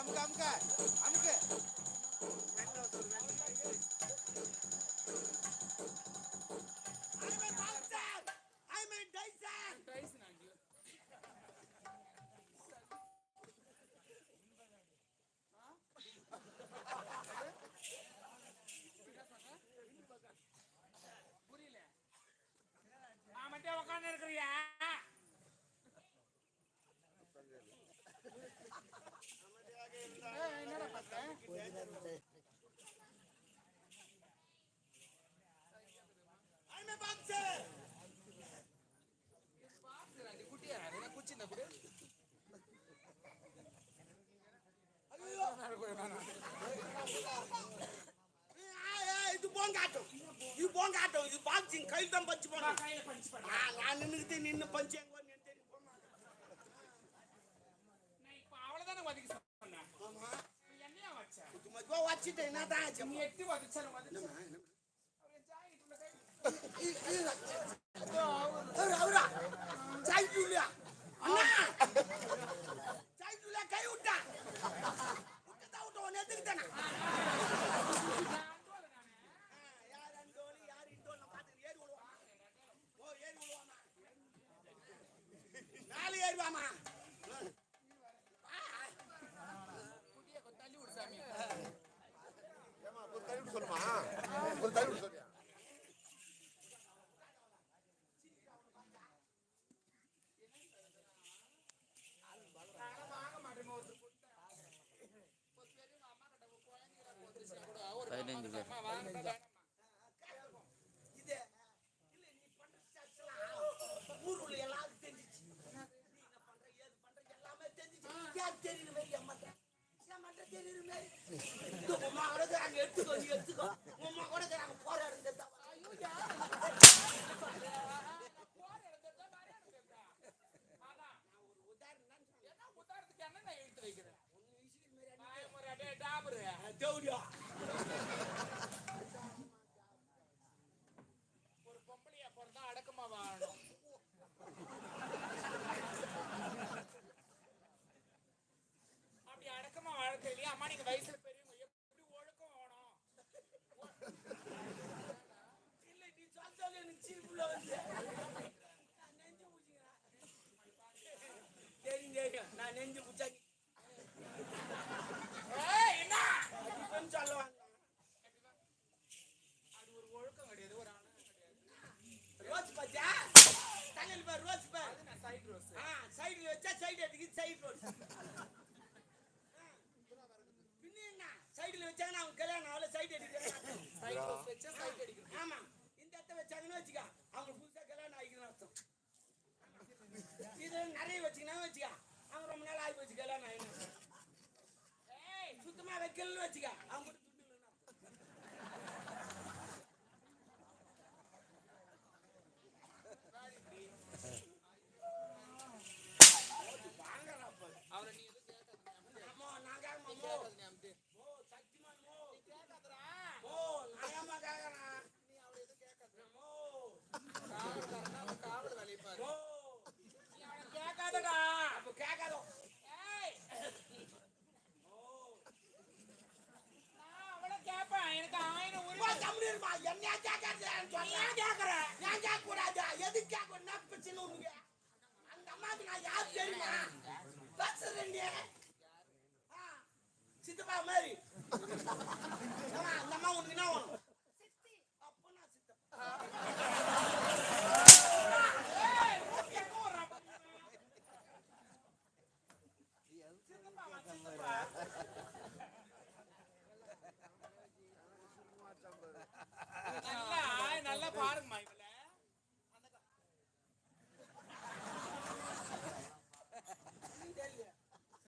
அமுக்க அமுக்க அமுக்க ஆமாட்டே உட்காந்து இருக்கிறியா? என்னடா பார்த்த? இது போங்காட்டம் இது போங்காட்டம் இது பாக்ஸிங் கையில் தான் பஞ்சு போனோம் கையில பஞ்சு பண்ண நான் நின்றுக்கிட்டு நின்று பஞ்சு எங்க வந்து தெரியும் போமா. நான் இப்ப அவ்வளவுதானே ஒதுக்கி சொன்னேன் ஆமா என்னையா வச்ச இது மதுவா வச்சுட்டு என்ன தான் ஆச்சு நீ எட்டி வதச்சாலும் வதச்சு அவரு ஜாக்கெட் உள்ள தெரியுற மாதிரி ஏமாத்த ஏமாத்த தெரியுற மாதிரி இந்த உமா கூட அங்க எடுத்துக்கோ நீ எடுத்துக்கோ. உமா கூட சொன்னேன். என்ன உதாரணத்துக்கு என்ன நான் எடுத்து வைக்கிறேன்? டாபரு. தேவடியா சைடு ரோஸ் ஆ சைடுல வச்சா சைடு அடிக்கு சைடு ரோஸ் பின்ன என்ன? சைடுல வச்சாங்கன்னா அவங்க கல்யாணம் அவ்வளோ சைடு அடிக்கிறாங்க சைடு ரோஸ் வச்சா சைடு அடிக்கணும் ஆமா. இந்த இடத்த வச்சாங்கன்னு வச்சுக்க அவங்க புதுசா கல்யாணம் ஆகிக்கணும் அர்த்தம். இது நிறைய வச்சுக்கினா வச்சுக்க அவங்க ரொம்ப நாள் ஆகி வச்சு கல்யாணம் ஆகிக்கணும் ஏய் சுத்தமா வைக்கலன்னு வச்சுக்க அவங்க மாதிரி ஏம்மா, அந்த அம்மா உனக்கு என்ன